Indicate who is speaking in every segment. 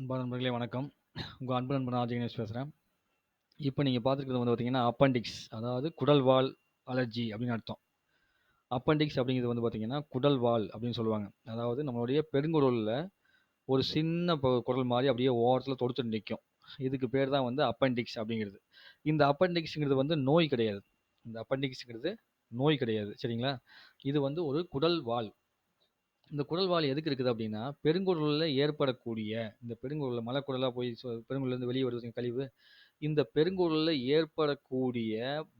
Speaker 1: அன்பான நண்பர்களே வணக்கம். உங்கள் அன்பு நண்பன் ஆர்ஜிகனேஷ் பேசுகிறேன் இப்போ நீங்கள் பார்த்துருக்கிறது வந்து பார்த்திங்கன்னா அப்பெண்டிக்ஸ் அதாவது குடல்வால் அலர்ஜி அப்படின்னு அர்த்தம். அப்பெண்டிக்ஸ் அப்படிங்கிறது வந்து பார்த்திங்கன்னா குடல்வால் அப்படின்னு சொல்லுவாங்க. அதாவது நம்மளுடைய பெருங்குடலில் ஒரு சின்ன குடல் மாதிரி அப்படியே ஓரத்தில் தொடுத்துட்டு நிற்கும் இதுக்கு பேர் தான் வந்து அப்பெண்டிக்ஸ் அப்படிங்கிறது. இந்த அப்பண்டிக்ஸுங்கிறது வந்து நோய் கிடையாது. இந்த அப்பெண்டிக்ஸ்ங்கிறது நோய் கிடையாது. சரிங்களா? இது வந்து ஒரு குடல் வால். இந்த குடல்வால் எதுக்கு இருக்குது அப்படின்னா, பெருங்குடலில் ஏற்படக்கூடிய இந்த பெருங்குடலில் மலைக்குடலாக போய் சொ வெளியே வெளிய வருது கழிவு. இந்த பெருங்குடலில் ஏற்படக்கூடிய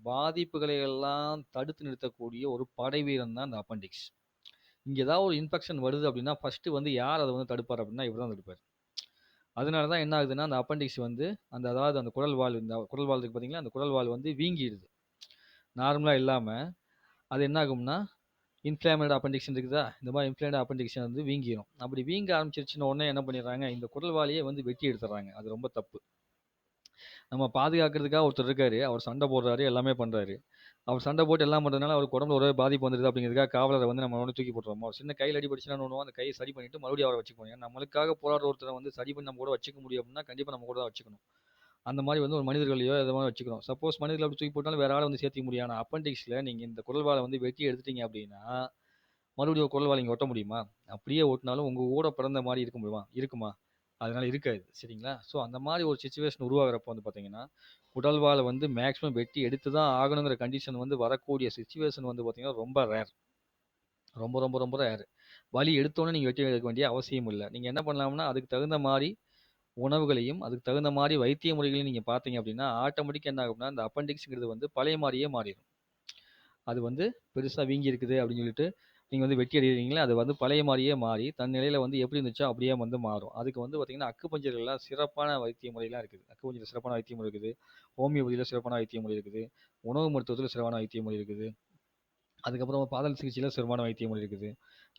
Speaker 1: பாதிப்புகளை எல்லாம் தடுத்து நிறுத்தக்கூடிய ஒரு படை வீரன் தான் இந்த அப்பண்டிக்ஸ் இங்கே ஏதாவது ஒரு இன்ஃபெக்ஷன் வருது அப்படின்னா, ஃபர்ஸ்ட்டு வந்து யார் அதை வந்து தடுப்பார் அப்படின்னா, இவர் தான் தடுப்பார் அதனால தான் என்ன ஆகுதுன்னா, அந்த அப்பண்டிக்ஸ் வந்து அந்த அதாவது அந்த குடல் வால் இந்த குடல் வால் இருக்கு பார்த்தீங்களா, அந்த குடல் வால் வந்து வீங்கிடுது. நார்மலாக இல்லாமல் அது என்ன ஆகும்னா, இன்ஃப்ளேமட் அப்பண்டிக்ஷன் இருக்குதா? இந்த மாதிரி இன்ஃப்ளேமட் அப்பண்டிக்ஷன் வந்து வீங்கிரும். அப்படி வீங்க ஆரம்பிச்சிருச்சுன்னு உடனே என்ன பண்ணிடுறாங்க, இந்த குடல் வந்து வெட்டி எடுத்துடுறாங்க. அது ரொம்ப தப்பு. நம்ம பாதுகாக்கிறதுக்காக ஒருத்தர் இருக்காரு. அவர் சண்டை போடுறாரு, எல்லாமே பண்ணுறாரு அவர் சண்டை போட்டு எல்லாம் பண்ணுறதுனால அவருக்கு உடம்புல ஒரே பாதிப்பு வந்துருது அப்படிங்கிறதுக்காக காவலரை வந்து நம்ம உடனே தூக்கி போடுறோம் அவர் சின்ன கையில் அடிபடிச்சுன்னா ஒன்று அந்த கையை சரி பண்ணிட்டு மறுபடியும் அவரை வச்சுக்கணும் ஏன்னா நம்மளுக்காக போராடுற ஒருத்தரை வந்து சரி பண்ணி நம்ம கூட வச்சுக்க முடியும் அப்படின்னா, கண்டிப்பாக நம்ம கூட தான் வச்சுக்கணும். அந்த மாதிரி வந்து ஒரு மனிதர்களையோ எதை மாதிரி வச்சுக்கிறோம். சப்போஸ் மனிதர்கள் அப்படி தூக்கி போட்டாலும் வேற ஆளை வந்து சேர்த்துக்க முடியும். ஆனா அப்பெண்டிக்ஸ்ல நீங்கள் இந்த குரல்வாலை வந்து வெட்டி எடுத்துட்டீங்க அப்படின்னா, மறுபடியும் ஒரு குரல்வாலை இங்கே ஒட்ட முடியுமா? அப்படியே ஓட்டினாலும் உங்கள் கூட பிறந்த மாதிரி இருக்க முடியுமா? இருக்குமா? அதனால இருக்காது. சரிங்களா? ஸோ அந்த மாதிரி ஒரு சுச்சுவேஷன் உருவாகுறப்போ வந்து பார்த்தீங்கன்னா, குடல்வாலை வந்து மேக்ஸிமம் வெட்டி எடுத்து தான் ஆகணுங்கிற கண்டிஷன் வந்து வரக்கூடிய சுச்சுவேஷன் வந்து பார்த்தீங்கன்னா, ரொம்ப ரேர். ரொம்ப ரொம்ப ரொம்ப ரேர். வலி எடுத்தோன்னே நீங்கள் வெட்டி எடுக்க வேண்டிய அவசியம் இல்லை நீங்கள் என்ன பண்ணலாம்னா, அதுக்கு தகுந்த மாதிரி உணவுகளையும், அதுக்கு தகுந்த மாரி வைத்திய முறைகளையும் நீங்க பார்த்தீங்க அப்படின்னா, ஆட்டோமேட்டிக்கா என்ன ஆகும்னா, இந்த அப்பெண்டிக்ஸ்ங்கிறது வந்து பழைய மாரியே மாறிரும். அது வந்து பெருசா வீங்கி இருக்குது அப்படின்னு சொல்லிட்டு, நீங்க வந்து வெட்டி எறியறீங்களா, அது வந்து பழைய மாரியே மாறி, தன் நிலையில வந்து எப்படி இருந்துச்சோ அப்படியே வந்து மாறும். அதுக்கு வந்து பார்த்தீங்கன்னா, அக்குபஞ்சர்ல சிறப்பான வைத்திய முறைலாம் இருக்குது. அக்குபஞ்சர்ல சிறப்பான வைத்திய முறை இருக்குது. ஹோமியோபதியில சிறப்பான வைத்திய முறை இருக்குது. உணவு மருத்துவத்தில சிறப்பான வைத்திய முறை இருக்குது. அதுக்கப்புறம் பாதல் சிகிச்சையில் சிறப்பான வைத்திய முறை இருக்குது.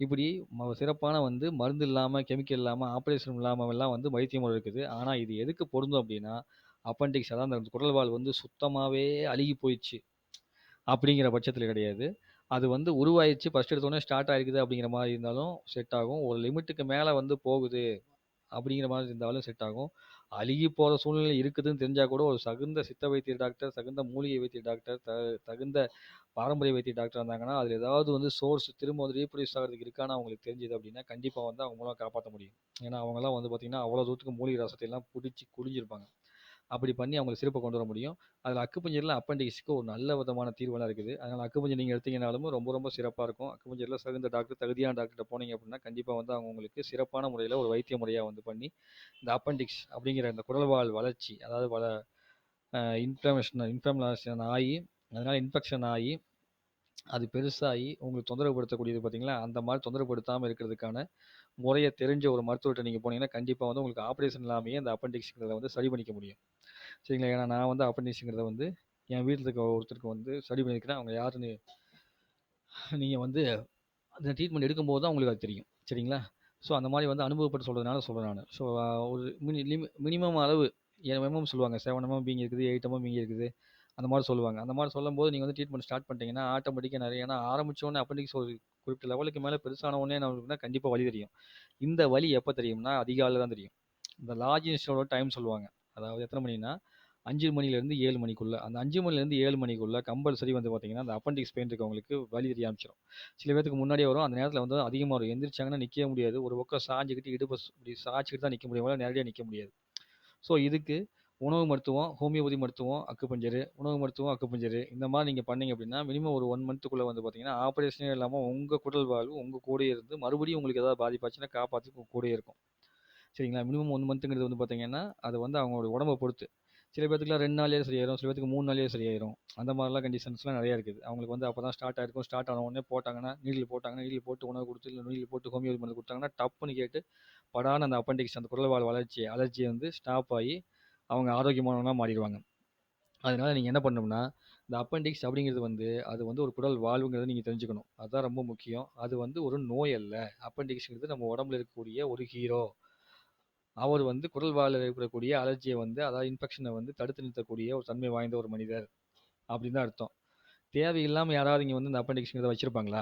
Speaker 1: இப்படி ம சிறப்பான வந்து மருந்து இல்லாமல் கெமிக்கல் இல்லாமல் ஆப்ரேஷன் இல்லாமல் எல்லாம் வந்து வைத்திய முறை இருக்குது. ஆனால் இது எதுக்கு பொருந்தும் அப்படின்னா, அப்பெண்டிக்ஸ் அதான் அந்த குடல்வால் வந்து சுத்தமாகவே அழுகி போயிடுச்சு அப்படிங்கிற பட்சத்தில் கிடையாது. அது வந்து உருவாயிடுச்சு ஃபஸ்ட் எடுத்தோடனே ஸ்டார்ட் ஆகிருக்குது அப்படிங்கிற மாதிரி இருந்தாலும் செட் ஆகும். ஒரு லிமிட்டுக்கு மேலே வந்து போகுது அப்படிங்கிற மாதிரி இருந்தாலும் செட் ஆகும். அழுகி போகிற சூழ்நிலை இருக்குதுன்னு தெரிஞ்சால் கூட ஒரு தகுந்த சித்த வைத்திய டாக்டர், தகுந்த மூலிகை வைத்திய டாக்டர், த தகுந்த பாரம்பரிய வைத்திய டாக்டர் இருந்தாங்கன்னா, அதில் ஏதாவது வந்து சோர்ஸ் திரும்ப வந்து ரீப்ரொடியூஸ் ஆகுறதுக்கு இருக்கான்னு அவங்களுக்கு தெரிஞ்சது அப்படின்னா, கண்டிப்பாக வந்து அவங்க மூலம் முடியும். ஏன்னா அவங்களாம் வந்து பார்த்தீங்கன்னா, அவ்வளோ தூரத்துக்கு மூலிகை ரசத்தை எல்லாம் குடிஞ்சிருப்பாங்க. அப்படி பண்ணி அவங்களுக்கு சிறப்பை கொண்டு வர முடியும். அதில் அக்குப்பஞ்சரில் அப்பண்டிக்ஸுக்கு ஒரு நல்ல விதமான தீர்வெல்லாம் இருக்குது. அதனால் அக்குப்பஞ்சர் நீங்கள் எடுத்தீங்கனாலும் ரொம்ப ரொம்ப சிறப்பாக இருக்கும். அக்குப்பஞ்சரில் சிறந்த டாக்டர், தகுதியான டாக்டர் போனீங்க அப்படின்னா, கண்டிப்பாக வந்து அவங்க உங்களுக்கு சிறப்பான முறையில் ஒரு வைத்திய முறையாக வந்து பண்ணி, இந்த அப்பெண்டிக்ஸ் அப்படிங்கிற இந்த குடல்வால் வளர்ச்சி, அதாவது வள இன்ஃப்ளமேஷன் இன்ஃப்ளமேஷன் ஆகி அதனால் இன்ஃபெக்ஷன் ஆகி அது பெருசாகி உங்களுக்கு தொந்தரவு படுத்தக்கூடியது பார்த்தீங்களா, அந்த மாதிரி தொந்தரவுப்படுத்தாமல் இருக்கிறதுக்கான முறையை தெரிஞ்ச ஒரு மருத்துவர்கிட்ட நீங்கள் போனீங்கன்னா, கண்டிப்பாக வந்து உங்களுக்கு ஆப்ரேஷன் இல்லாமையே அந்த அப்பண்டிக்ஸுங்கிறத வந்து சரி பண்ணிக்க முடியும். சரிங்களா? ஏன்னா நான் வந்து அப்பண்டிக்ஸுங்கிறத வந்து என் வீட்டில் இருக்க ஒருத்தருக்கு வந்து சரி பண்ணியிருக்கிறேன். அவங்க யாருன்னு நீங்கள் வந்து அந்த ட்ரீட்மெண்ட் எடுக்கும்போது தான் உங்களுக்கு அது தெரியும். சரிங்களா? ஸோ அந்த மாதிரி வந்து அனுபவப்பட்டு சொல்கிறதுனால சொல்கிறேன் நான் ஸோ ஒரு மினி லிமி மினிமம் அளவு எம்எம் சொல்லுவாங்க. செவன் எம்எம் பீங்க இருக்குது, எயிட் எம்எம் பீங்க இருக்குது. அந்த மாதிரி சொல்லுவாங்க. அந்த மாதிரி சொல்லும்போது நீங்கள் வந்து ட்ரீட்மெண்ட் ஸ்டார்ட் பண்ணிட்டீங்கன்னா, ஆட்டோமேட்டிக்காக நிறைய ஏன்னா ஆரம்பிச்ச உடனே ஒரு குறிப்பிட்ட லெவலுக்கு மேலே பெருசான உடனே கண்டிப்பாக வழி வலி தெரியும். இந்த வலி எப்போ தெரியும்னா, அதிகாலையில் தான் தெரியும். இந்த லாஜிஸ்டோட டைம் சொல்லுவாங்க. அதாவது எத்தனை மணினா அஞ்சு மணிலேருந்து ஏழு மணிக்குள்ளே அந்த அஞ்சு மணிலேருந்து ஏழு மணிக்குள்ளே கம்பல்சரி வந்து பார்த்தீங்கன்னா, அந்த அப்பண்டிக்ஸ் பெயின் இருக்கவங்களுக்கு வலி தெரிய ஆரம்பிச்சிடும் சில பேருக்கு முன்னாடியே வரும். அந்த நேரத்தில் வந்து அதிகமாக வரும். எந்திரிச்சாங்கன்னா நிற்க முடியாது. ஒரு பக்கம் சாஞ்சுக்கிட்டு இடுப்பு இப்படி சாய்ச்சிக்கிட்டு தான் நிற்க முடியும். நிறைய நிற்க முடியாது. ஸோ இதுக்கு உணவு மருத்துவம், ஹோமியோபதி மருத்துவம், அக்குபஞ்சரு, உணவு மருத்துவம், அக்குபஞ்சரு இந்த மாதிரி நீங்கள் பண்ணீங்க அப்படின்னா, மினிமம் ஒரு ஒன் மந்த்துக்குள்ளே வந்து பார்த்தீங்கன்னா, ஆப்பரேஷனே இல்லாமல் உங்கள் குடல் வாழ்வு உங்கள் கூடயே இருந்து மறுபடியும் உங்களுக்கு ஏதாவது பாதிப்பாச்சுன்னா காப்பாற்றி உங்க கூடயே இருக்கும். சரிங்களா? மினிமம் ஒன் மந்த்துங்கிறது வந்து பார்த்தீங்கன்னா, அது வந்து அவங்களோட உடம்ப பொறுத்து. சில பேத்துக்குலாம் ரெண்டு நாளே சரியாயிரும். சில பேத்துக்கு மூணு நாளே சரியாயிரும். அந்த மாதிரிலாம் கண்டிஷன்ஸ்லாம் நிறையா இருக்குது. அவங்களுக்கு வந்து அப்போ தான் ஸ்டார்ட் ஆயிருக்கும். ஸ்டார்ட் ஆன உடனே போட்டாங்கன்னா, நீடில் போட்டாங்கன்னா, நீடில் போட்டு உணவு கொடுத்து இல்லை நீடில் போட்டு ஹோமியோபதி மருந்து கொடுத்தாங்கன்னா டப்புன்னு கேட்டு படான அந்த அப்பண்டிக்ஸ் அந்த குடல் வளர்ச்சி அலர்ஜி வந்து ஸ்டாப் ஆகி அவங்க ஆரோக்கியமானவனாக மாறிடுவாங்க அதனால் நீங்கள் என்ன பண்ணணும்னா, இந்த அப்பெண்டிக்ஸ் அப்படிங்கிறது வந்து, அது வந்து ஒரு குடல் வாழ்வுங்கிறத நீங்கள் தெரிஞ்சுக்கணும். அதுதான் ரொம்ப முக்கியம். அது வந்து ஒரு நோய் அல்ல. அப்பெண்டிக்ஸ்ங்கிறது நம்ம உடம்புல இருக்கக்கூடிய ஒரு ஹீரோ. அவர் வந்து குடல் வால்ல இருக்கக்கூடிய அலர்ஜியை வந்து அதாவது இன்ஃபெக்ஷனை வந்து தடுத்து நிறுத்தக்கூடிய ஒரு தன்மை வாய்ந்த ஒரு மனிதர். அப்படின்னு தான் அர்த்தம். தேவையில்லாமல் யாராவது இங்கே வந்து இந்த அப்பெண்டிக்ஸ்ங்கிறத வச்சுருப்பாங்களா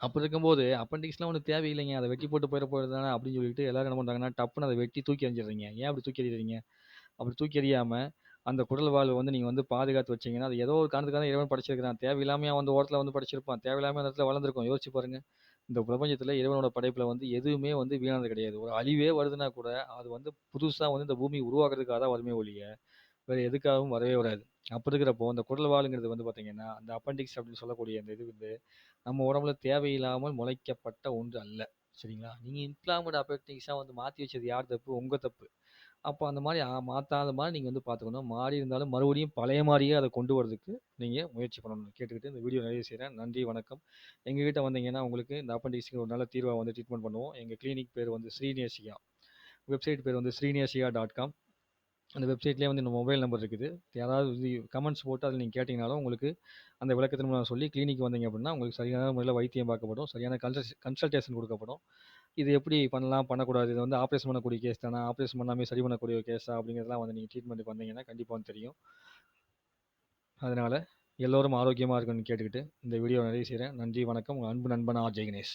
Speaker 1: அப்படி இருக்கும்போது அப்பெண்டிக்ஸ்லாம் ஒன்றும் தேவையில்லைங்க அதை வெட்டி போட்டு போயிட போகிறது தானே அப்படின்னு சொல்லிட்டு எல்லாரும் என்ன பண்ணுறாங்கன்னா டப்புன்னு அதை வெட்டி தூக்கி எறிஞ்சிடுறீங்க ஏன் அப்படி தூக்கி எறிகிறீங்க அப்படி தூக்கி எறியாமல் அந்த குடல் வாழ்வை வந்து நீங்கள் வந்து பாதுகாத்து வச்சீங்கன்னா அது ஏதோ ஒரு காரணத்துக்காக இறைவன் படைச்சிருக்கிறான். தேவையில்லாமல் வந்து ஓரத்தில் வந்து படைச்சிருப்பான். தேவையில்லாமல் அந்த இடத்துல வளர்ந்துருக்கும். யோசிச்சு பாருங்க. இந்த பிரபஞ்சத்தில் இறைவனோட படைப்பில் வந்து எதுவுமே வந்து வீணானது கிடையாது. ஒரு அழிவே வருதுன்னா கூட அது வந்து புதுசாக வந்து இந்த பூமி உருவாக்குறதுக்காக தான் வருமே ஒழிய வேறு எதுக்காகவும் வரவே வராது. அப்படி இருக்கிறப்போ அந்த குடல் வாழுங்கிறது வந்து பார்த்தீங்கன்னா அந்த அப்பெண்டிக்ஸ் அப்படின்னு சொல்லக்கூடிய அந்த இது வந்து நம்ம உடம்புல தேவையில்லாமல் முளைக்கப்பட்ட ஒன்று அல்ல. சரிங்களா? நீங்கள் இன்ஃப்ளாமட் அப்பெண்டிக்ஸாக வந்து மாற்றி வச்சது யார் தப்பு? உங்கள் தப்பு. அப்போ அந்த மாதிரி மாற்றாத மாதிரி நீங்கள் வந்து பார்த்துக்கணும் மாறி இருந்தாலும் மறுபடியும் பழைய மாதிரியே அதை கொண்டு வரதுக்கு நீங்கள் முயற்சி பண்ணணும். கேட்டுக்கிட்டு இந்த வீடியோ நிறைய செய்கிறேன் நன்றி வணக்கம். எங்ககிட்ட வந்தீங்கன்னா உங்களுக்கு இந்த அப்பெண்டிக்ஸ்க்கு ஒரு நல்ல தீர்வாக வந்து ட்ரீட்மெண்ட் பண்ணுவோம். எங்கள் கிளினிக் பேர் வந்து ஸ்ரீநேசியா வெப்சைட் பேர் வந்து ஸ்ரீநேசியா டாட் காம் அந்த வெப்சைட்லேயே வந்து இந்த மொபைல் நம்பர் இருக்குது. யாராவது கமெண்ட்ஸ் போட்டு அதில் நீங்கள் கேட்டிங்கனாலும் உங்களுக்கு அந்த விளக்கத்தின் மூலம் சொல்லி கிளினிக் வந்தீங்க அப்படின்னா உங்களுக்கு சரியான முறையில் வைத்தியம் பார்க்கப்படும். சரியான கன்சல் கன்சல்டேஷன் கொடுக்கப்படும். இது எப்படி பண்ணலாம் பண்ணக்கூடாது? இது வந்து ஆப்ரேஷன் பண்ணக்கூடிய கேஸ் தானே? ஆப்ரேஷன் பண்ணாமே சரி பண்ணக்கூடிய கேஸா அப்படிங்கிறதெல்லாம் வந்து நீங்கள் ட்ரீட்மெண்ட்டுக்கு வந்தீங்கன்னா கண்டிப்பாக வந்து தெரியும். அதனால் எல்லோரும் ஆரோக்கியமாக இருக்குன்னு கேட்டுக்கிட்டு இந்த வீடியோ நிறைய செய்கிறேன் நன்றி வணக்கம். உங்கள் அன்பு நண்பன் ஆர். ஜெய் கணேஷ்